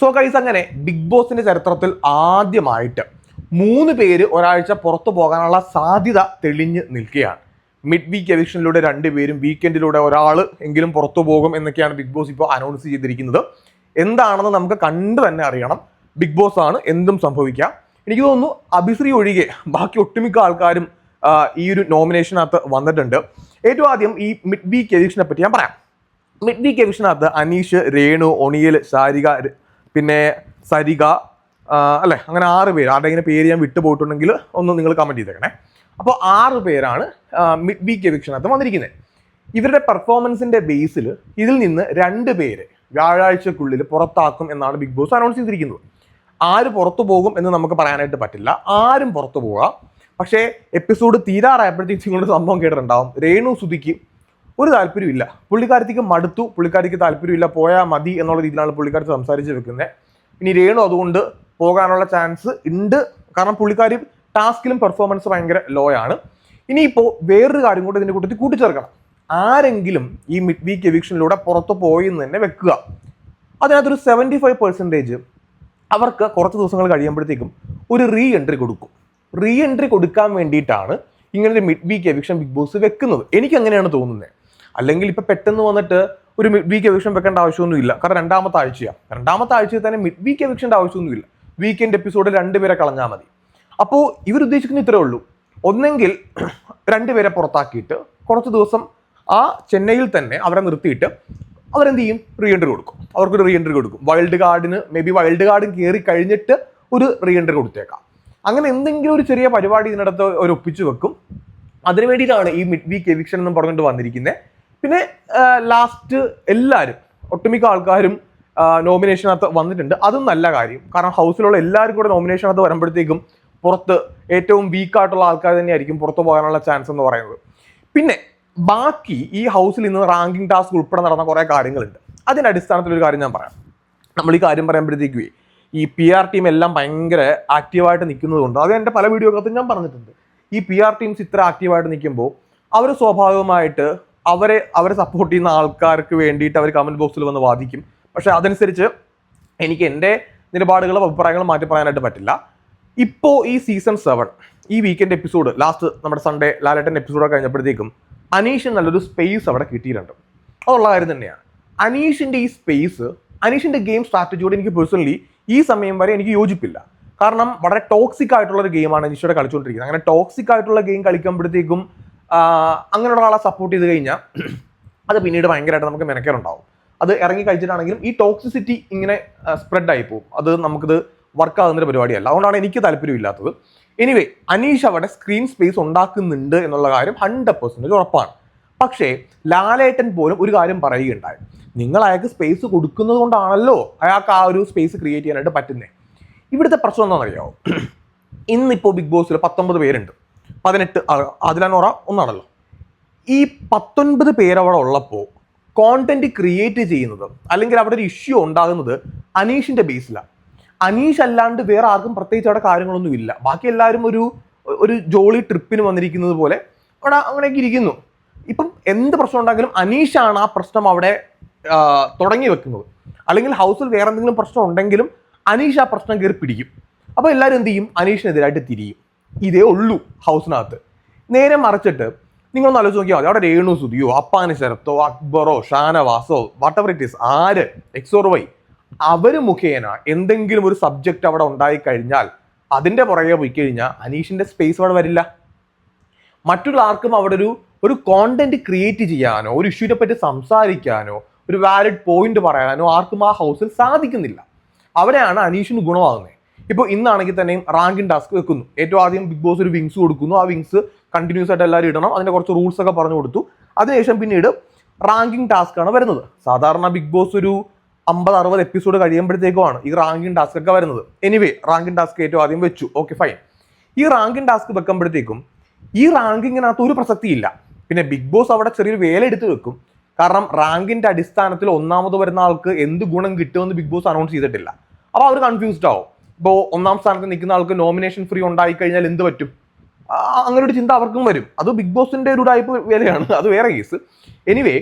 So കൈസ് അങ്ങനെ big ബോസിന്റെ ചരിത്രത്തിൽ ആദ്യമായിട്ട് മൂന്ന് പേര് ഒരാഴ്ച പുറത്തു പോകാനുള്ള സാധ്യത തെളിഞ്ഞ് നിൽക്കുകയാണ്. മിഡ് വീക്ക് എവിക്ഷനിലൂടെ രണ്ടുപേരും വീക്കെൻഡിലൂടെ ഒരാൾ എങ്കിലും പുറത്തു പോകും എന്നൊക്കെയാണ് ബിഗ് ബോസ് ഇപ്പോൾ അനൗൺസ് ചെയ്തിരിക്കുന്നത്. എന്താണെന്ന് നമുക്ക് കണ്ടു തന്നെ അറിയണം. ബിഗ് ബോസ് ആണ് എന്തും സംഭവിക്കാം. എനിക്ക് തോന്നുന്നു അഭിശ്രീ ഒഴികെ ബാക്കി ഒട്ടുമിക്ക ആൾക്കാരും ഈ ഒരു നോമിനേഷനകത്ത് വന്നിട്ടുണ്ട്. ഏറ്റവും ആദ്യം ഈ മിഡ് വീക്ക് എവിക്ഷനെ പറ്റി ഞാൻ പറയാം. മിഡ് വീക്ക് എഡിഷനകത്ത് അനീഷ് രേണു ഒണിയൽ ശാരിക പിന്നെ സരിക അല്ലേ? അങ്ങനെ ആറ് പേര്. ആരുടെങ്കിലും പേര് ഞാൻ വിട്ടുപോയിട്ടുണ്ടെങ്കിൽ ഒന്ന് നിങ്ങൾ കമന്റ് ചെയ്തേക്കണേ. അപ്പോൾ ആറ് പേരാണ് മിഡ് വീക്ക് എവിക്ഷനകത്ത് വന്നിരിക്കുന്നത് ഇവരുടെ പെർഫോമൻസിന്റെ ബേസിൽ ഇതിൽ നിന്ന് രണ്ട് പേര് വ്യാഴാഴ്ചക്കുള്ളിൽ പുറത്താക്കും എന്നാണ് ബിഗ് ബോസ് അനൗൺസ് ചെയ്തിരിക്കുന്നത്. ആര് പുറത്തു പോകും എന്ന് നമുക്ക് പറയാനായിട്ട് പറ്റില്ല. ആരും പുറത്തു പോകാം. പക്ഷേ എപ്പിസോഡ് തീരാറായപ്പോഴത്തേക്കും നിങ്ങളുടെ സംഭവം കേട്ടിട്ടുണ്ടാവും. രേണു സുധിക്ക് ഒരു താല്പര്യമില്ല പുള്ളിക്കാരത്തേക്ക് മടുത്തു. പുള്ളിക്കാരിക്ക് താല്പര്യമില്ല പോയാൽ മതി എന്നുള്ള രീതിയിലാണ് പുള്ളിക്കാരി സംസാരിച്ച് വെക്കുന്നത് ഇനി രേണു അതുകൊണ്ട് പോകാനുള്ള ചാൻസ് ഉണ്ട്. കാരണം പുള്ളിക്കാരി ടാസ്കിലും പെർഫോമൻസ് ഭയങ്കര ലോ ആണ്. ഇനിയിപ്പോൾ വേറൊരു കാര്യം കൂടെ ഇതിന്റെ കൂട്ടത്തിൽ കൂട്ടിച്ചേർക്കണം. ആരെങ്കിലും ഈ മിഡ് വീക്ക് എവിക്ഷനിലൂടെ പുറത്ത് പോയി എന്ന് തന്നെ വെക്കുക. അതിനകത്തൊരു സെവന്റി ഫൈവ് പെർസെന്റേജ് അവർക്ക് കുറച്ച് ദിവസങ്ങൾ കഴിയുമ്പോഴത്തേക്കും ഒരു റീ എൻട്രി കൊടുക്കും. റീ എൻട്രി കൊടുക്കാൻ വേണ്ടിയിട്ടാണ് ഇങ്ങനൊരു mid week eviction Bigg Boss വെക്കുന്നത്. എനിക്ക് അങ്ങനെയാണ് തോന്നുന്നത് അല്ലെങ്കിൽ ഇപ്പം പെട്ടെന്ന് വന്നിട്ട് ഒരു മിഡ് വീക്ക് എവിക്ഷൻ വെക്കേണ്ട ആവശ്യമൊന്നുമില്ല. കാരണം രണ്ടാമത്തെ ആഴ്ചയാണ് രണ്ടാമത്തെ ആഴ്ചയിൽ തന്നെ മിഡ് വീക്ക് എവിക്ഷന്റെ ആവശ്യമൊന്നുമില്ല. വീക്കെൻഡ് എപ്പിസോഡിൽ രണ്ടുപേരെ കളഞ്ഞാൽ മതി. അപ്പോൾ ഇവർ ഉദ്ദേശിക്കുന്ന ഇത്രേ ഉള്ളൂ. ഒന്നെങ്കിൽ രണ്ടുപേരെ പുറത്താക്കിയിട്ട് കുറച്ച് ദിവസം ആ ചെന്നൈയിൽ തന്നെ അവരെ നിർത്തിയിട്ട് അവരെന്ത് ചെയ്യും? റീ എൻട്രി കൊടുക്കും. അവർക്കൊരു റീ എൻട്രി കൊടുക്കും. വൈൽഡ് കാർഡിന് മേ ബി വൈൽഡ് കാർഡ് കയറി കഴിഞ്ഞിട്ട് ഒരു റീ എൻട്രി കൊടുത്തേക്കാം. അങ്ങനെ എന്തെങ്കിലും ഒരു ചെറിയ പരിപാടി ഇതിനടുത്ത് ഒരു ഒപ്പിച്ചു വെക്കും. അതിനു വേണ്ടിയിട്ടാണ് ഈ മിഡ് വീക്ക് എവിക്ഷൻ എന്ന് പറഞ്ഞുകൊണ്ട് വന്നിരിക്കുന്നത് പിന്നെ ലാസ്റ്റ് എല്ലാവരും ഒട്ടുമിക്ക ആൾക്കാരും നോമിനേഷനകത്ത് വന്നിട്ടുണ്ട്. അതും നല്ല കാര്യം. കാരണം ഹൗസിലുള്ള എല്ലാവരും കൂടെ നോമിനേഷനകത്ത് വരുമ്പോഴത്തേക്കും പുറത്ത് ഏറ്റവും വീക്കായിട്ടുള്ള ആൾക്കാർ തന്നെയായിരിക്കും പുറത്ത് പോകാനുള്ള ചാൻസ് എന്ന് പറയുന്നത്. പിന്നെ ബാക്കി ഈ ഹൗസിൽ ഇന്ന് റാങ്കിങ് ടാസ്ക് ഉൾപ്പെടെ നടന്ന കുറേ കാര്യങ്ങളുണ്ട്. അതിന്റെ അടിസ്ഥാനത്തിൽ ഒരു കാര്യം ഞാൻ പറയാം. നമ്മൾ ഈ കാര്യം പറയുമ്പോഴത്തേക്കും ഈ പി ആർ ടീം എല്ലാം ഭയങ്കര ആക്റ്റീവായിട്ട് നിൽക്കുന്നതുകൊണ്ട് അത് എന്റെ പല വീഡിയോക്കകത്തും ഞാൻ പറഞ്ഞിട്ടുണ്ട്. ഈ പി ആർ ടീംസ് ഇത്ര ആക്റ്റീവായിട്ട് നിൽക്കുമ്പോൾ അവർ സ്വാഭാവികമായിട്ട് അവരെ അവരെ സപ്പോർട്ട് ചെയ്യുന്ന ആൾക്കാർക്ക് വേണ്ടിയിട്ട് അവർ കമന്റ് ബോക്സിൽ വന്ന് വാദിക്കും. പക്ഷേ അതനുസരിച്ച് എനിക്ക് എന്റെ നിലപാടുകളും അഭിപ്രായങ്ങളും മാറ്റി പറയാനായിട്ട് പറ്റില്ല. ഇപ്പോൾ ഈ സീസൺ സെവൻ ഈ വീക്കെൻഡ് എപ്പിസോഡ് ലാസ്റ്റ് നമ്മുടെ സൺഡേ ലാലേട്ടൻ എപ്പിസോഡ് കഴിഞ്ഞപ്പോഴത്തേക്കും അനീഷിന് നല്ലൊരു സ്പേസ് അവിടെ കിട്ടിയിട്ടുണ്ട്. അതുള്ള കാര്യം തന്നെയാണ്. അനീഷിന്റെ ഈ സ്പേസ് അനീഷിന്റെ ഗെയിം സ്ട്രാറ്റജിയോട് എനിക്ക് പേഴ്സണലി ഈ സമയം വരെ എനിക്ക് യോജിപ്പില്ല. കാരണം വളരെ ടോക്സിക് ആയിട്ടുള്ള ഒരു ഗെയിമാണ് അനീഷോടെ കളിച്ചുകൊണ്ടിരിക്കുന്നത് അങ്ങനെ ടോക്സിക് ആയിട്ടുള്ള ഗെയിം കളിക്കുമ്പോഴത്തേക്കും അങ്ങനെയുള്ള ആളെ സപ്പോർട്ട് ചെയ്ത് കഴിഞ്ഞാൽ അത് പിന്നീട് ഭയങ്കരമായിട്ട് നമുക്ക് മെനക്കേറുണ്ടാവും അത് ഇറങ്ങി കഴിച്ചിട്ടാണെങ്കിലും ഈ ടോക്സിസിറ്റി ഇങ്ങനെ സ്പ്രെഡ് ആയി പോകും. അത് നമുക്കിത് വർക്ക് ആകുന്നൊരു പരിപാടിയല്ല. അതുകൊണ്ടാണ് എനിക്ക് താല്പര്യമില്ലാത്തത്. എനിവേ അനീഷ് അവിടെ സ്ക്രീൻ സ്പേസ് ഉണ്ടാക്കുന്നുണ്ട് എന്നുള്ള കാര്യം ഹൺഡ്രഡ് പെർസെന്റേജ് ഉറപ്പാണ്. പക്ഷേ ലാലേട്ടൻ പോലും ഒരു കാര്യം പറയുകയുണ്ടായി. നിങ്ങൾ അയാൾക്ക് സ്പേസ് കൊടുക്കുന്നത് കൊണ്ടാണല്ലോ അയാൾക്ക് ആ ഒരു സ്പേസ് ക്രിയേറ്റ് ചെയ്യാനായിട്ട് പറ്റുന്നത് ഇവിടുത്തെ പ്രശ്നം എന്താണെന്നറിയാമോ ഇന്നിപ്പോൾ ബിഗ് ബോസിൽ പത്തൊമ്പത് പേരുണ്ട്. പതിനെട്ട് അതിലാനോറ ഒന്നാണല്ലോ. ഈ പത്തൊൻപത് പേരവിടെ ഉള്ളപ്പോൾ കോണ്ടന്റ് ക്രിയേറ്റ് ചെയ്യുന്നത് അല്ലെങ്കിൽ അവിടെ ഒരു ഇഷ്യൂ ഉണ്ടാകുന്നത് അനീഷിന്റെ ബേസിലാണ് അനീഷ് അല്ലാണ്ട് വേറെ ആർക്കും പ്രത്യേകിച്ച് അവിടെ കാര്യങ്ങളൊന്നും ഇല്ല. ബാക്കി എല്ലാവരും ഒരു ഒരു ജോളി ട്രിപ്പിന് വന്നിരിക്കുന്നത് പോലെ അവിടെ അങ്ങനെയൊക്കെ ഇരിക്കുന്നു. ഇപ്പം എന്ത് പ്രശ്നം ഉണ്ടെങ്കിലും അനീഷാണ് ആ പ്രശ്നം അവിടെ തുടങ്ങി വെക്കുന്നത്. അല്ലെങ്കിൽ ഹൗസിൽ വേറെ എന്തെങ്കിലും പ്രശ്നം ഉണ്ടെങ്കിലും അനീഷ് ആ പ്രശ്നം കയറി പിടിക്കും. അപ്പോൾ എല്ലാവരും എന്ത് ചെയ്യും? അനീഷിനെതിരായിട്ട് തിരിയും. ഇതേ ഉള്ളൂ ഹൗസിനകത്ത്. നേരെ മറിച്ചിട്ട് നിങ്ങളൊന്ന് ആലോചിച്ച് നോക്കിയാൽ മതി. അവിടെ രേണു സുതിയോ അപ്പാനെ ശരത്തോ അക്ബറോ ഷാനവാസോ വാട്ടവർ ഇറ്റ് ഈസ് ആര്? എക്സോർ വൈ അവർ മുഖേന എന്തെങ്കിലും ഒരു സബ്ജക്റ്റ് അവിടെ ഉണ്ടായി കഴിഞ്ഞാൽ അതിന്റെ പുറകെ പോയി കഴിഞ്ഞാൽ അനീഷിന്റെ സ്പേസ് അവിടെ വരില്ല. മറ്റുള്ള ആർക്കും അവിടെ ഒരു ഒരു കോണ്ടന്റ് ക്രിയേറ്റ് ചെയ്യാനോ ഒരു ഇഷ്യൂനെ പറ്റി സംസാരിക്കാനോ ഒരു വാലിഡ് പോയിന്റ് പറയാനോ ആർക്കും ആ ഹൗസിൽ സാധിക്കുന്നില്ല. അവിടെയാണ് അനീഷിന് ഗുണമാകുന്നത് ഇപ്പോൾ ഇന്നാണെങ്കിൽ തന്നെയും റാങ്കിൻ ടാസ്ക് വെക്കുന്നു. ഏറ്റവും ആദ്യം ബിഗ് ബോസ് ഒരു വിങ്സ് കൊടുക്കുന്നു. ആ വിങ്സ് കണ്ടിന്യൂസ് ആയിട്ട് എല്ലാവരും ഇടണം. അതിന്റെ കുറച്ച് റൂൾസ് ഒക്കെ പറഞ്ഞു കൊടുത്തു. അതിനുശേഷം പിന്നീട് റാങ്കിങ് ടാസ്ക് ആണ് വരുന്നത്. സാധാരണ ബിഗ് ബോസ് ഒരു അമ്പത് അറുപത് എപ്പിസോഡ് കഴിയുമ്പോഴത്തേക്കുമാണ് ഈ റാങ്കിങ് ടാസ്ക് ഒക്കെ വരുന്നത്. എനിവേ റാങ്കിങ് ടാസ്ക് ഏറ്റവും ആദ്യം വെച്ചു. ഓക്കെ ഫൈൻ ഈ റാങ്കിങ് ടാസ്ക് വെക്കുമ്പോഴത്തേക്കും ഈ റാങ്കിങ്ങിനകത്ത് ഒരു പ്രസക്തിയില്ല. പിന്നെ ബിഗ് ബോസ് അവിടെ ചെറിയൊരു വേല എടുത്ത് വെക്കും. കാരണം റാങ്കിന്റെ അടിസ്ഥാനത്തിൽ ഒന്നാമത് വരുന്ന ആൾക്ക് എന്ത് ഗുണം കിട്ടുമെന്ന് ബിഗ് ബോസ് അനൗൺസ് ചെയ്തിട്ടില്ല. അപ്പോൾ അവർ കൺഫ്യൂസ്ഡ് ആവും. ഇപ്പോൾ ഒന്നാം സ്ഥാനത്ത് നിൽക്കുന്ന ആൾക്ക് നോമിനേഷൻ ഫ്രീ ഉണ്ടായി കഴിഞ്ഞാൽ എന്ത് പറ്റും? അങ്ങനെ ഒരു ചിന്ത അവർക്കും വരും. അത് ബിഗ് ബോസിന്റെ ഒരു ടൈപ്പ് വിലയാണ്. അത് വേറെ കേസ് എനിവേ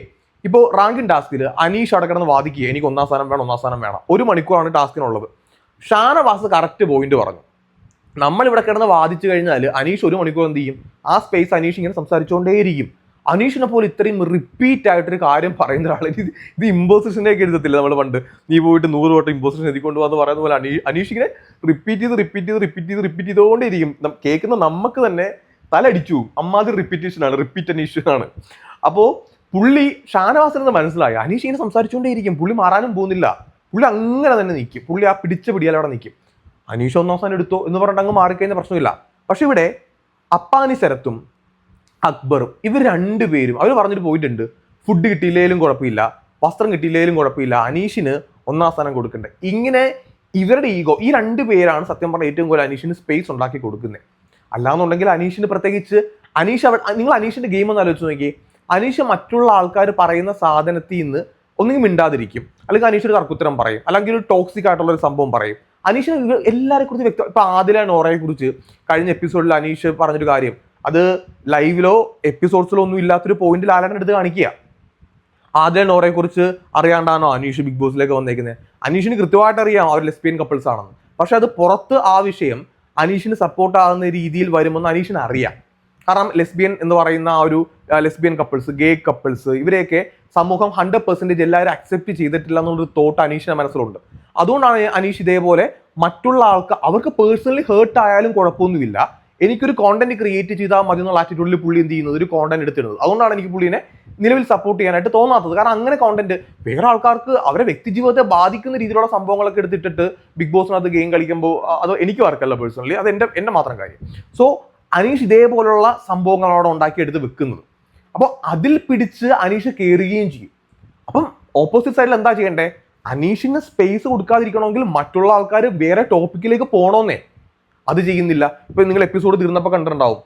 ഇപ്പോൾ റാങ്കിൻ ടാസ്കിൽ അനീഷ് അവിടെ വാദിക്കുക എനിക്ക് ഒന്നാം സ്ഥാനം വേണം ഒന്നാം സ്ഥാനം വേണം. ഒരു മണിക്കൂറാണ് ടാസ്കിനുള്ളത് ഷാനവാസ് കറക്റ്റ് പോയിന്റ് പറഞ്ഞു. നമ്മൾ ഇവിടെ കിടന്ന് വാദിച്ചു കഴിഞ്ഞാൽ അനീഷ് ഒരു മണിക്കൂർ എന്ത് ചെയ്യും? ആ സ്പേസ് അനീഷ് ഇങ്ങനെ സംസാരിച്ചുകൊണ്ടേയിരിക്കും അനീഷിനെ പോലെ ഇത്രയും റിപ്പീറ്റ് ആയിട്ടൊരു കാര്യം പറയുന്ന ഒരാൾ ഇത് ഇത് ഇമ്പോസിഷനെ കരുതത്തില്ല നമ്മൾ പണ്ട്? നീ പോയിട്ട് നൂറ് വട്ടം ഇമ്പോസിഷൻ എഴുതിക്കൊണ്ട് വന്ന് പറയുന്ന പോലെ അനീ അനീഷ് ഇങ്ങനെ റിപ്പീറ്റ് ചെയ്ത് റിപ്പീറ്റ് ചെയ്ത് റിപ്പീറ്റ് ചെയ്ത് റിപ്പീറ്റ് ചെയ്തുകൊണ്ടിരിക്കും കേൾക്കുന്ന നമുക്ക് തന്നെ തലടിച്ചു അമ്മാതിരി റിപ്പീറ്റേഷനാണ് റിപ്പീറ്റ് അനീഷനാണ് അപ്പോൾ പുള്ളി ഷാനവാസനെന്ന് മനസ്സിലായി. അനീഷ് ഇങ്ങനെ സംസാരിച്ചുകൊണ്ടേയിരിക്കും പുള്ളി മാറാനും പോകുന്നില്ല. പുള്ളി അങ്ങനെ തന്നെ നിൽക്കും പുള്ളി ആ പിടിച്ച പിടിയാൽ അവിടെ നിൽക്കും അനീഷ് ഒന്നാം സ്ഥാനം എടുത്തോ എന്ന് പറഞ്ഞിട്ട് അങ്ങ് മാറിക്കഴിഞ്ഞ പ്രശ്നമില്ല. പക്ഷെ ഇവിടെ അപ്പാനി ശരത്തും അക്ബറും. ഇവർ രണ്ടുപേരും അവർ പറഞ്ഞിട്ട് പോയിട്ടുണ്ട് ഫുഡ് കിട്ടിയില്ലേലും കുഴപ്പമില്ല വസ്ത്രം കിട്ടിയില്ലേലും കുഴപ്പമില്ല അനീഷിന് ഒന്നാം സ്ഥാനം കൊടുക്കണ്ടേ. ഇങ്ങനെ ഇവരുടെ ഈഗോ ഈ രണ്ട് പേരാണ് സത്യം പറഞ്ഞാൽ ഏറ്റവും കൂടുതൽ അനീഷിന് സ്പേസ് ഉണ്ടാക്കി കൊടുക്കുന്നത്. അല്ലാന്നുണ്ടെങ്കിൽ അനീഷിന് പ്രത്യേകിച്ച് അനീഷ് അവ നിങ്ങൾ അനീഷിന്റെ ഗെയിം ഒന്ന് ആലോചിച്ച് നോക്കി അനീഷ് മറ്റുള്ള ആൾക്കാർ പറയുന്ന സാധനത്തിൽ നിന്ന് ഒന്നുകിൽ മിണ്ടാതിരിക്കും. അല്ലെങ്കിൽ അനീഷ് ഒരു കർക്കുത്തരം പറയും. അല്ലെങ്കിൽ ഒരു ടോക്സിക് ആയിട്ടുള്ള ഒരു സംഭവം പറയും. അനീഷ് എല്ലാവരെ കുറിച്ച് വ്യക്തം ഇപ്പൊ ആദില നോറയെ കുറിച്ച് കഴിഞ്ഞ എപ്പിസോഡിൽ അനീഷ് പറഞ്ഞൊരു കാര്യം അത് ലൈവിലോ എപ്പിസോഡ്സിലോ ഒന്നും ഇല്ലാത്തൊരു പോയിന്റ് ലാലേട്ടൻ എടുത്ത് കാണിക്കുക. ആദ്യം നോറയെ കുറിച്ച് അറിയാണ്ടാണോ അനീഷ് ബിഗ് ബോസിലേക്ക് വന്നേക്കുന്നത് അനീഷിന് കൃത്യമായിട്ട് അറിയാം അവർ ലെസ്ബിയൻ കപ്പിൾസ് ആണെന്ന്. പക്ഷെ അത് പുറത്ത് ആ വിഷയം അനീഷിന് സപ്പോർട്ട് ആകുന്ന രീതിയിൽ വരുമെന്ന് അനീഷിന് അറിയാം. കാരണം ലെസ്ബിയൻ എന്ന് പറയുന്ന ആ ഒരു ലെസ്ബിയൻ കപ്പിൾസ് ഗേ കപ്പിൾസ് ഇവരെയൊക്കെ സമൂഹം ഹൺഡ്രഡ് പെർസെന്റേജ് എല്ലാവരും അക്സെപ്റ്റ് ചെയ്തിട്ടില്ല എന്നുള്ളൊരു തോട്ട് അനീഷിന്റെ മനസ്സിലുണ്ട്. അതുകൊണ്ടാണ് അനീഷ് ഇതേപോലെ മറ്റുള്ള ആൾക്ക് അവർക്ക് പേഴ്സണലി ഹേർട്ട് ആയാലും കുഴപ്പമൊന്നുമില്ല. എനിക്കൊരു കോണ്ടന്റ് ക്രിയേറ്റ് ചെയ്താൽ മതി എന്നുള്ള ആറ്റിറ്റ്യൂഡിൽ പുള്ളി എന്ത് ചെയ്യുന്നത്? ഒരു കോണ്ടന്റ് എടുത്തിടുന്നത്. അതുകൊണ്ടാണ് എനിക്ക് പുള്ളിനെ നിലവിൽ സപ്പോർട്ട് ചെയ്യാനായിട്ട് തോന്നാത്തത്. കാരണം അങ്ങനെ കോണ്ടന്റ് വേറെ ആൾക്കാർക്ക് അവരെ വ്യക്തിജീവിതത്തെ ബാധിക്കുന്ന രീതിയിലുള്ള സംഭവങ്ങളൊക്കെ എടുത്തിട്ടിട്ട് ബിഗ് ബോസിനകത്ത് ഗെയിം കളിക്കുമ്പോൾ അത് എനിക്ക് വർക്കല്ല പേഴ്സണലി അത് എന്റെ എന്റെ മാത്രം കാര്യം. സോ അനീഷ് ഇതേപോലുള്ള സംഭവങ്ങളോടെ ഉണ്ടാക്കി എടുത്ത് വെക്കുന്നത്. അപ്പോൾ അതിൽ പിടിച്ച് അനീഷ് കയറുകയും ചെയ്യും. അപ്പം ഓപ്പോസിറ്റ് സൈഡിൽ എന്താ ചെയ്യേണ്ടേ? അനീഷിന് സ്പേസ് കൊടുക്കാതിരിക്കണമെങ്കിൽ മറ്റുള്ള ആൾക്കാർ വേറെ ടോപ്പിക്കിലേക്ക് പോകണമെന്നേ അത് ചെയ്യുന്നില്ല. ഇപ്പൊ നിങ്ങൾ എപ്പിസോഡ് തീർന്നപ്പോൾ കണ്ടിട്ടുണ്ടാവും.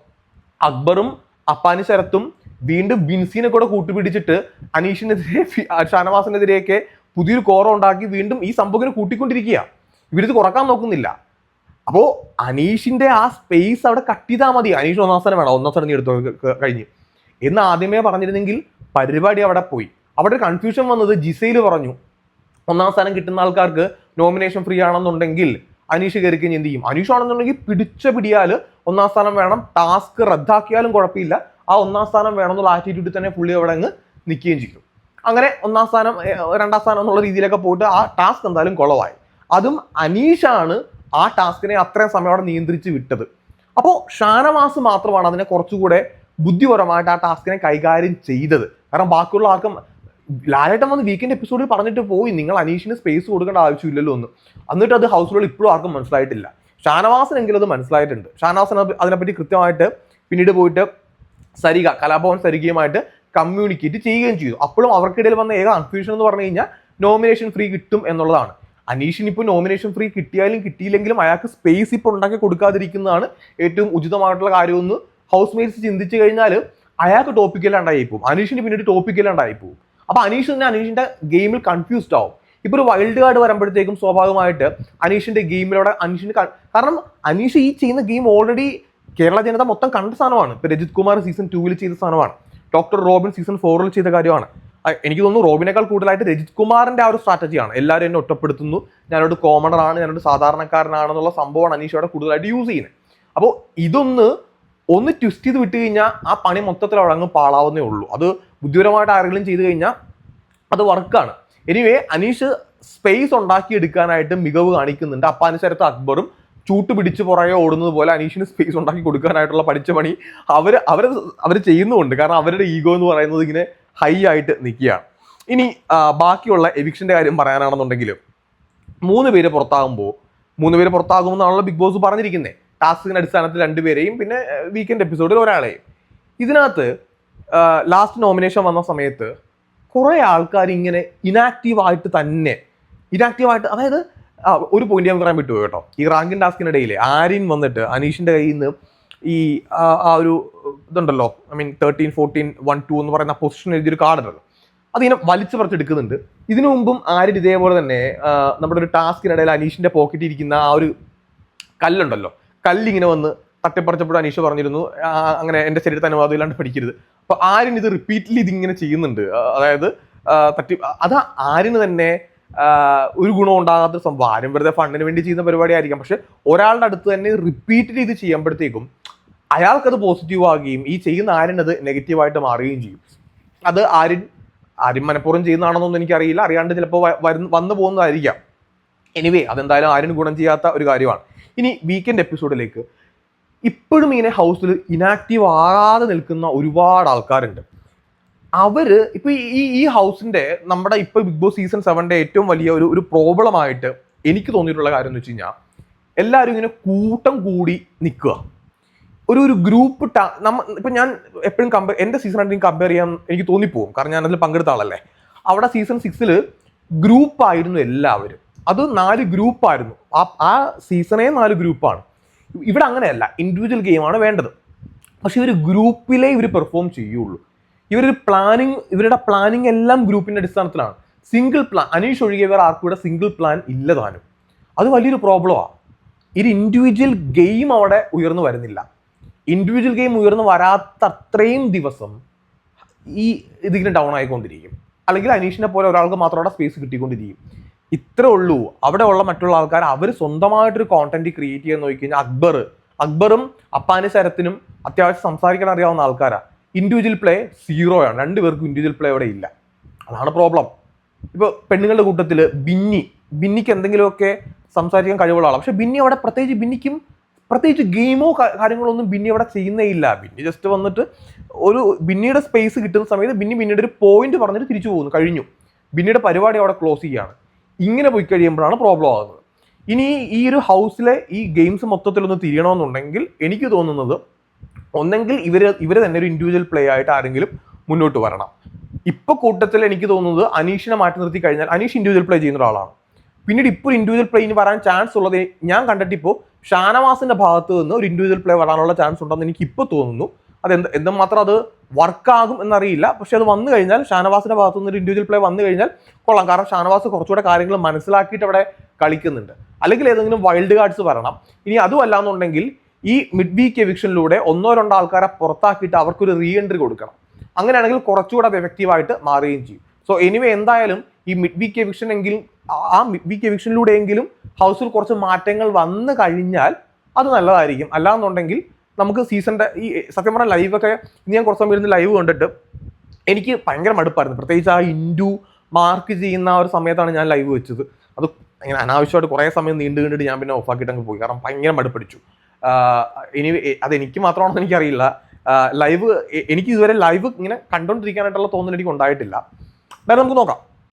അക്ബറും അപ്പാനി ശരത്തും വീണ്ടും ബിൻസിനെ കൂടെ കൂട്ടുപിടിച്ചിട്ട് അനീഷിനെതിരെ ഷാനവാസിനെതിരെയൊക്കെ പുതിയൊരു കോറ ഉണ്ടാക്കി വീണ്ടും ഈ സംഭവത്തിന് കൂട്ടിക്കൊണ്ടിരിക്കുക ഇവരിത് കുറയ്ക്കാൻ നോക്കുന്നില്ല. അപ്പോ അനീഷിന്റെ ആ സ്പേസ് അവിടെ കട്ട് ചെയ്താൽ മതി. അനീഷ് ഒന്നാം സ്ഥാനം വേണം. ഒന്നാം സ്ഥാനം നീ എടുത്തോ കഴിഞ്ഞ്. എന്ന് ആദ്യമേ പറഞ്ഞിരുന്നെങ്കിൽ പരിപാടി അവിടെ പോയി. അവിടെ കൺഫ്യൂഷൻ വന്നത് ജിസയിൽ പറഞ്ഞു. ഒന്നാം സ്ഥാനം കിട്ടുന്ന ആൾക്കാർക്ക് നോമിനേഷൻ ഫ്രീ ആണെന്നുണ്ടെങ്കിൽ അനീഷ് കയറി കഴിഞ്ഞ് എന്ത് ചെയ്യും? അനീഷ് ആണെന്നുണ്ടെങ്കിൽ പിടിച്ച പിടിയാൽ ഒന്നാം സ്ഥാനം വേണം. ടാസ്ക് റദ്ദാക്കിയാലും കുഴപ്പമില്ല. ആ ഒന്നാം സ്ഥാനം വേണം എന്നുള്ള ആറ്റിറ്റ്യൂഡിൽ തന്നെ പുള്ളി അവിടെ അങ്ങ് നിൽക്കുകയും ചെയ്യും. അങ്ങനെ ഒന്നാം സ്ഥാനം രണ്ടാം സ്ഥാനം എന്നുള്ള രീതിയിലൊക്കെ പോയിട്ട് ആ ടാസ്ക് എന്തായാലും കുളവായി. അതും അനീഷാണ് ആ ടാസ്കിനെ അത്രയും സമയം അവിടെ നിയന്ത്രിച്ച് വിട്ടത്. അപ്പോൾ ഷാനവാസ് മാത്രമാണ് അതിനെ കുറച്ചുകൂടെ ബുദ്ധിപരമായിട്ട് ആ ടാസ്കിനെ കൈകാര്യം ചെയ്തത്. കാരണം ബാക്കിയുള്ള ആർക്കും ലാലേട്ടൻ വന്ന് വീക്കെൻഡ് എപ്പിസോഡിൽ പറഞ്ഞിട്ട് പോയി. നിങ്ങൾ അനീഷിന് സ്പേസ് കൊടുക്കേണ്ട ആവശ്യമില്ലല്ലോ എന്ന്. എന്നിട്ട് അത് ഹൗസിലുള്ള ഇപ്പോഴും ആർക്കും മനസ്സിലായിട്ടില്ല. ഷാനവാസിനെങ്കിലും അത് മനസ്സിലായിട്ടുണ്ട്. ഷാനവാസൻ അതിനെപ്പറ്റി കൃത്യമായിട്ട് പിന്നീട് പോയിട്ട് സരിക കലാഭവൻ സരികയുമായിട്ട് കമ്മ്യൂണിക്കേറ്റ് ചെയ്യുകയും ചെയ്തു. അപ്പോഴും അവർക്കിടയിൽ വന്ന ഏക കൺഫ്യൂഷൻ എന്ന് പറഞ്ഞു കഴിഞ്ഞാൽ നോമിനേഷൻ ഫ്രീ കിട്ടും എന്നുള്ളതാണ്. അനീഷിന് ഇപ്പോൾ നോമിനേഷൻ ഫ്രീ കിട്ടിയാലും കിട്ടിയില്ലെങ്കിലും അയാൾക്ക് സ്പേസ് ഇപ്പോൾ ഉണ്ടാക്കി കൊടുക്കാതിരിക്കുന്നതാണ് ഏറ്റവും ഉചിതമായിട്ടുള്ള കാര്യമെന്ന് ഹൗസ് മേറ്റ്സ് ചിന്തിച്ചു കഴിഞ്ഞാൽ അയാൾക്ക് ടോപ്പിക്കലാണ്ടായി പോകും അനീഷിന് പിന്നീട് ടോപ്പിക്കലാണ്ടായി പോകും അപ്പൊ അനീഷ് തന്നെ അനീഷിന്റെ ഗെയിമിൽ കൺഫ്യൂസ്ഡ് ആവും. ഇപ്പൊ ഒരു വൈൽഡ് കാർഡ് വരുമ്പോഴത്തേക്കും സ്വാഭാവികമായിട്ട് അനീഷിന്റെ ഗെയിമിലൂടെ അനീഷിന് കാരണം അനീഷ് ഈ ചെയ്യുന്ന ഗെയിം ഓൾറെഡി കേരള ജനത മൊത്തം കണ്ട സാധനമാണ്. ഇപ്പൊ രജിത് കുമാർ സീസൺ ടൂവിൽ ചെയ്ത സാധനമാണ്. ഡോക്ടർ റോബിൻ സീസൺ ഫോറിൽ ചെയ്ത കാര്യമാണ്. എനിക്ക് തോന്നുന്നു റോബിനേക്കാൾ കൂടുതലായിട്ട് രജിത് കുമാറിന്റെ ആ ഒരു സ്ട്രാറ്റജിയാണ് എല്ലാവരും എന്നെ ഒറ്റപ്പെടുത്തുന്നു. ഞാനൊരു കോമണറാണ് ഞാനോട് സാധാരണക്കാരനാണെന്നുള്ള സംഭവമാണ് അനീഷ് അവിടെ കൂടുതലായിട്ട് യൂസ് ചെയ്യുന്നത് അപ്പോൾ ഇതൊന്ന് ഒന്ന് ട്വിസ്റ്റ് ചെയ്ത് വിട്ട് കഴിഞ്ഞാൽ ആ പണി മൊത്തത്തിൽ അവിടെ അങ്ങ് പാളാവുന്നേ ഉള്ളൂ. അത് ബുദ്ധിപരമായിട്ട് ആരെങ്കിലും ചെയ്തു കഴിഞ്ഞാൽ അത് വർക്കാണ്. എനിവേ അനീഷ് സ്പേസ് ഉണ്ടാക്കി എടുക്കാനായിട്ട് മികവ് കാണിക്കുന്നുണ്ട്. അപ്പാനുസരത്ത് അക്ബറും ചൂട്ട് പിടിച്ച് പുറകെ ഓടുന്നത് പോലെ അനീഷിന് സ്പേസ് ഉണ്ടാക്കി കൊടുക്കാനായിട്ടുള്ള പഠിച്ച പണി അവർ അവർ അവർ ചെയ്യുന്നുമുണ്ട്. കാരണം അവരുടെ ഈഗോ എന്ന് പറയുന്നത് ഇങ്ങനെ ഹൈ ആയിട്ട് നിൽക്കുകയാണ്. ഇനി ബാക്കിയുള്ള എവിക്ഷന്റെ കാര്യം പറയാനാണെന്നുണ്ടെങ്കിൽ മൂന്ന് പേര് പുറത്താകുമ്പോൾ മൂന്ന് പേര് പുറത്താകുമെന്നാണല്ലോ ബിഗ് ബോസ് പറഞ്ഞിരിക്കുന്നത് ടാസ്കിന്റെ അടിസ്ഥാനത്തിൽ രണ്ടുപേരെയും പിന്നെ വീക്കെൻഡ് എപ്പിസോഡിൽ ഒരാളെയും. ഇതിനകത്ത് ലാസ്റ്റ് നോമിനേഷൻ വന്ന സമയത്ത് കുറേ ആൾക്കാർ ഇങ്ങനെ ഇനാക്റ്റീവ് ആയിട്ട് തന്നെ ഇനാക്റ്റീവ് ആയിട്ട് അതായത് ഒരു പോയിന്റ് ഞാൻ പറയാൻ പറ്റുമോ കേട്ടോ. ഈ റാങ്കിൻ ടാസ്കിനിടയിൽ ആര്യൻ വന്നിട്ട് അനീഷിന്റെ കയ്യിൽ നിന്ന് ഈ ആ ഒരു ഇതുണ്ടല്ലോ I mean thirteen fourteen one two എന്ന് പറയുന്ന പൊസിഷൻ എഴുതിയൊരു കാർഡ് ഉണ്ടല്ലോ. അതിങ്ങനെ വലിച്ചു പറിച്ചെടുക്കുന്നുണ്ട് ഇതിനു മുമ്പും ആര്യൻ ഇതേപോലെ തന്നെ നമ്മുടെ ഒരു ടാസ്കിനിടയിൽ അനീഷിന്റെ പോക്കറ്റിൽ ഇരിക്കുന്ന ആ ഒരു കല്ലുണ്ടല്ലോ. കല്ലിങ്ങനെ വന്ന് തട്ടിപ്പറിച്ചപ്പോൾ അനീഷ് പറഞ്ഞിരുന്നു അങ്ങനെ എന്റെ ശരീരത്തിന് അനുവാദം ഇല്ലാണ്ട് പഠിക്കരുത്. അപ്പൊ ആര്യൻ ഇത് റിപ്പീറ്റ്ലി ഇതിങ്ങനെ ചെയ്യുന്നുണ്ട്. അതായത് തട്ടി അത് ആരിന് തന്നെ ഒരു ഗുണം ഉണ്ടാകാത്ത സംഭവം. ആരും വെറുതെ ഫണ്ടിന് വേണ്ടി ചെയ്യുന്ന പരിപാടി ആയിരിക്കാം പക്ഷെ ഒരാളുടെ അടുത്ത് തന്നെ റിപ്പീറ്റ് ചെയ്ത് ചെയ്യുമ്പോഴത്തേക്കും അയാൾക്കത് പോസിറ്റീവ് ആകുകയും ഈ ചെയ്യുന്ന ആരിനത് നെഗറ്റീവായിട്ട് മാറുകയും ചെയ്യും. അത് ആരും ആരും മനഃപൂർവം ചെയ്യുന്നതാണെന്നൊന്നും എനിക്കറിയില്ല. അറിയാണ്ട് ചിലപ്പോൾ വരുന്ന വന്നു പോകുന്നതായിരിക്കാം. എനിവേ അതെന്തായാലും ആരും ഗുണം ചെയ്യാത്ത ഒരു കാര്യമാണ്. ഇനി വീക്കെൻഡ് എപ്പിസോഡിലേക്ക് ഇപ്പോഴും ഇങ്ങനെ ഹൗസിൽ ഇനാക്റ്റീവ് ആകാതെ നിൽക്കുന്ന ഒരുപാട് ആൾക്കാരുണ്ട്. അവർ ഇപ്പൊ ഈ- ഈ ഹൗസിന്റെ നമ്മുടെ ഇപ്പൊ ബിഗ് ബോസ് സീസൺ സെവന്റെ ഏറ്റവും വലിയ ഒരു ഒരു പ്രോബ്ലമായിട്ട് എനിക്ക് തോന്നിയിട്ടുള്ള കാര്യം എന്ന് വെച്ച് കഴിഞ്ഞാൽ എല്ലാവരും ഇങ്ങനെ കൂട്ടം കൂടി നിൽക്കുക. ഒരു ഒരു ഗ്രൂപ്പ് നമ്മ ഇപ്പൊ ഞാൻ എപ്പോഴും കമ്പയർ എന്റെ സീസൺ ആയിട്ട് കമ്പയർ ചെയ്യാൻ എനിക്ക് തോന്നിപ്പോവും. കാരണം ഞാൻ അതിൽ പങ്കെടുത്ത ആളല്ലേ. അവിടെ സീസൺ സിക്സിൽ ഗ്രൂപ്പായിരുന്നു എല്ലാവരും. അത് നാല് ഗ്രൂപ്പായിരുന്നു ആ ആ സീസണേ നാല് ഗ്രൂപ്പാണ് ഇവിടെ അങ്ങനെയല്ല ഇൻഡിവിജ്വൽ ഗെയിമാണ് വേണ്ടത്. പക്ഷെ ഇവർ ഗ്രൂപ്പിലേ ഇവർ പെർഫോം ചെയ്യുള്ളൂ. ഇവരൊരു പ്ലാനിങ് ഇവരുടെ പ്ലാനിങ് എല്ലാം ഗ്രൂപ്പിന്റെ അടിസ്ഥാനത്തിലാണ്. സിംഗിൾ പ്ലാൻ അനീഷ് ഒഴികെ വേറെ ആർക്കും ഇവിടെ സിംഗിൾ പ്ലാൻ ഇല്ല താനും. അത് വലിയൊരു പ്രോബ്ലമാണ് ഒരു ഇൻഡിവിജ്വൽ ഗെയിം അവിടെ ഉയർന്നു വരുന്നില്ല. ഇൻഡിവിജ്വൽ ഗെയിം ഉയർന്നു വരാത്ത അത്രയും ദിവസം ഈ ഇതിങ്ങനെ ഡൗൺ ആയിക്കൊണ്ടിരിക്കും. അല്ലെങ്കിൽ അനീഷിനെ പോലെ ഒരാൾക്ക് മാത്രം അവിടെ സ്പേസ് കിട്ടിക്കൊണ്ടിരിക്കും. ഇത്രേ ഉള്ളൂ. അവിടെ ഉള്ള മറ്റുള്ള ആൾക്കാർ അവർ സ്വന്തമായിട്ടൊരു കോണ്ടന്റ് ക്രിയേറ്റ് ചെയ്യാൻ നോക്കി കഴിഞ്ഞാൽ അക്ബർ. അക്ബറും അപ്പാനി ശരത്തിനും അത്യാവശ്യം സംസാരിക്കാൻ അറിയാവുന്ന ആൾക്കാരാണ് ഇൻഡിവിജ്വൽ പ്ലേ സീറോ സീറോയാണ് രണ്ടുപേർക്കും ഇൻഡിവിജ്വൽ പ്ലേ അവിടെ ഇല്ല. അതാണ് പ്രോബ്ലം ഇപ്പോൾ പെണ്ണുങ്ങളുടെ കൂട്ടത്തിൽ ബിന്നി. ബിന്നിക്ക് എന്തെങ്കിലുമൊക്കെ സംസാരിക്കാൻ കഴിവുള്ള ആളാണ് പക്ഷെ ബിന്നി അവിടെ പ്രത്യേകിച്ച് ബിന്നിക്കും പ്രത്യേകിച്ച് ഗെയിമോ കാര്യങ്ങളോ ഒന്നും ബിന്നി അവിടെ ചെയ്യുന്നേ ഇല്ല. ബിന്നി ജസ്റ്റ് വന്നിട്ട് ഒരു ബിന്നിയുടെ സ്പേസ് കിട്ടുന്ന സമയത്ത് ബിന്നി ബിന്നിയുടെ ഒരു പോയിന്റ് പറഞ്ഞിട്ട് തിരിച്ചു പോകുന്നു. കഴിഞ്ഞു. ബിന്നിയുടെ പരിപാടി അവിടെ ക്ലോസ് ചെയ്യുകയാണ്. ഇങ്ങനെ പോയി കഴിയുമ്പോഴാണ് പ്രോബ്ലം ആകുന്നത് ഇനി ഈ ഒരു ഹൗസിലെ ഈ ഗെയിംസ് മൊത്തത്തിലൊന്ന് തിരിയണമെന്നുണ്ടെങ്കിൽ എനിക്ക് തോന്നുന്നത് ഒന്നെങ്കിൽ ഇവർ ഇവർ തന്നെ ഒരു ഇൻഡിവിജ്വൽ പ്ലേ ആയിട്ട് ആരെങ്കിലും മുന്നോട്ട് വരണം. ഇപ്പൊ കൂട്ടത്തിൽ എനിക്ക് തോന്നുന്നത് അനീഷിനെ മാറ്റി നിർത്തി കഴിഞ്ഞാൽ അനീഷ് ഇൻഡിവിജ്വൽ പ്ലേ ചെയ്യുന്ന ഒരാളാണ്. പിന്നീട് ഇപ്പോൾ ഇൻഡിവിജ്വൽ പ്ലേയിന് വരാൻ ചാൻസ് ഉള്ളത് ഞാൻ കണ്ടിട്ടിപ്പോൾ ഷാനവാസിന്റെ ഭാഗത്ത് നിന്ന് ഒരു ഇൻഡിവിജ്വൽ പ്ലേ വരാനുള്ള ചാൻസ് ഉണ്ടെന്ന് എനിക്ക് ഇപ്പോൾ തോന്നുന്നു. അത് എന്ത് എന്തുമാത്രം അത് വർക്കാകും എന്നറിയില്ല. പക്ഷെ അത് വന്നു കഴിഞ്ഞാൽ ഷാനവാസിന്റെ ഭാഗത്തു നിന്ന് ഒരു ഇൻഡിവിജ്വൽ പ്ലേ വന്നു കഴിഞ്ഞാൽ കൊള്ളാം. കാരണം ഷാനവാസ് കുറച്ചുകൂടെ കാര്യങ്ങൾ മനസ്സിലാക്കിയിട്ട് അവിടെ കളിക്കുന്നുണ്ട്. അല്ലെങ്കിൽ ഏതെങ്കിലും വൈൽഡ് കാർഡ്സ് വരണം. ഇനി അതുമല്ല എന്നുണ്ടെങ്കിൽ ഈ മിഡ് വീക്ക് എവിക്ഷനിലൂടെ ഒന്നോ രണ്ടോ ആൾക്കാരെ പുറത്താക്കിയിട്ട് അവർക്കൊരു റീ എൻട്രി കൊടുക്കണം. അങ്ങനെയാണെങ്കിൽ കുറച്ചുകൂടെ എഫക്റ്റീവായിട്ട് മാറുകയും ചെയ്യും. സോ എനിവേ എന്തായാലും ഈ മിഡ് വീക്ക് എവിക്ഷൻ എങ്കിലും ആ മിഡ് വീക്ക് എവിക്ഷനിലൂടെയെങ്കിലും ഹൗസിൽ കുറച്ച് മാറ്റങ്ങൾ വന്നു കഴിഞ്ഞാൽ അത് നല്ലതായിരിക്കും. അല്ലാന്നുണ്ടെങ്കിൽ നമുക്ക് സീസണിന്റെ ഈ സത്യം പറഞ്ഞാൽ ലൈവൊക്കെ ഇന്ന് ഞാൻ കുറച്ച് സമയം ഇരുന്ന് ലൈവ് കണ്ടിട്ട് എനിക്ക് ഭയങ്കര മടുപ്പായിരുന്നു. പ്രത്യേകിച്ച് ആ ഇൻഡു മാർക്ക് ചെയ്യുന്ന ആ ഒരു സമയത്താണ് ഞാൻ ലൈവ് വെച്ചത്. അത് ഇങ്ങനെ അനാവശ്യമായിട്ട് കുറേ സമയം നീണ്ടു കണ്ടിട്ട് ഞാൻ പിന്നെ ഓഫാക്കിയിട്ട് അങ്ങ് പോയി. കാരണം ഭയങ്കര മടുപ്പടിച്ചു. ഇനി അതെനിക്ക് മാത്രമാണെന്ന് എനിക്കറിയില്ല. ലൈവ് എനിക്ക് ഇതുവരെ ലൈവ് ഇങ്ങനെ കണ്ടോണ്ടിരിക്കാനായിട്ടുള്ള തോന്നൽ എനിക്ക് ഉണ്ടായിട്ടില്ല. എന്തായാലും നമുക്ക് നോക്കാം.